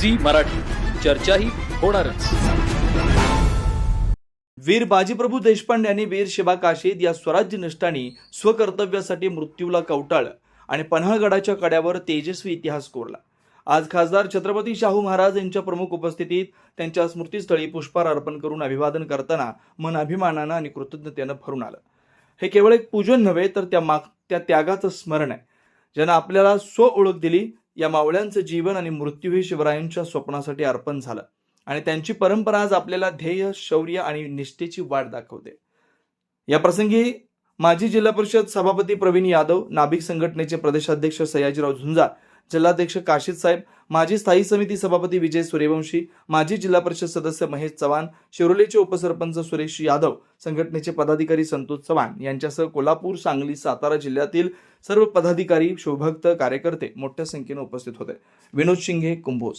Zee Marathi. चर्चाही होणारच. वीर बाजीप्रभू देशपांडे यांनी वीर शिबा काशीद या स्वराज्य निष्ठानी स्वकर्तव्यासाठी मृत्यूला कवटाळलं आणि पन्हाळगडाच्या कड्यावर तेजस्वी इतिहास कोरला. आज खासदार छत्रपती शाहू महाराज यांच्या प्रमुख उपस्थितीत त्यांच्या स्मृतीस्थळी पुष्पहार अर्पण करून अभिवादन करताना मन अभिमानानं आणि कृतज्ञतेनं भरून आलं. हे केवळ एक पूजन नव्हे तर त्या माग त्या त्यागाचं स्मरण आहे. ज्यानं आपल्याला स्व ओळख दिली या मावळ्यांचं जीवन आणि मृत्यूही शिवरायांच्या स्वप्नासाठी अर्पण झालं. आणि त्यांची परंपरा आज आपल्याला ध्येय शौर्य आणि निष्ठेची वाट दाखवते. या प्रसंगी माजी जिल्हा परिषद सभापती प्रवीण यादव नाभिक संघटनेचे प्रदेशाध्यक्ष सयाजीराव झुंजार जिल्हाध्यक्ष काशीद साहेब माजी स्थायी समिती सभापती विजय सूर्यवंशी माजी जिल्हा परिषद सदस्य महेश चव्हाण शिरोलीचे उपसरपंच सुरेश यादव संघटनेचे पदाधिकारी संतोष चव्हाण यांच्यासह कोल्हापूर सांगली सातारा जिल्ह्यातील सर्व पदाधिकारी शिवभक्त कार्यकर्ते मोठ्या संख्येने उपस्थित होते. विनोद शिंगे कुंभोज.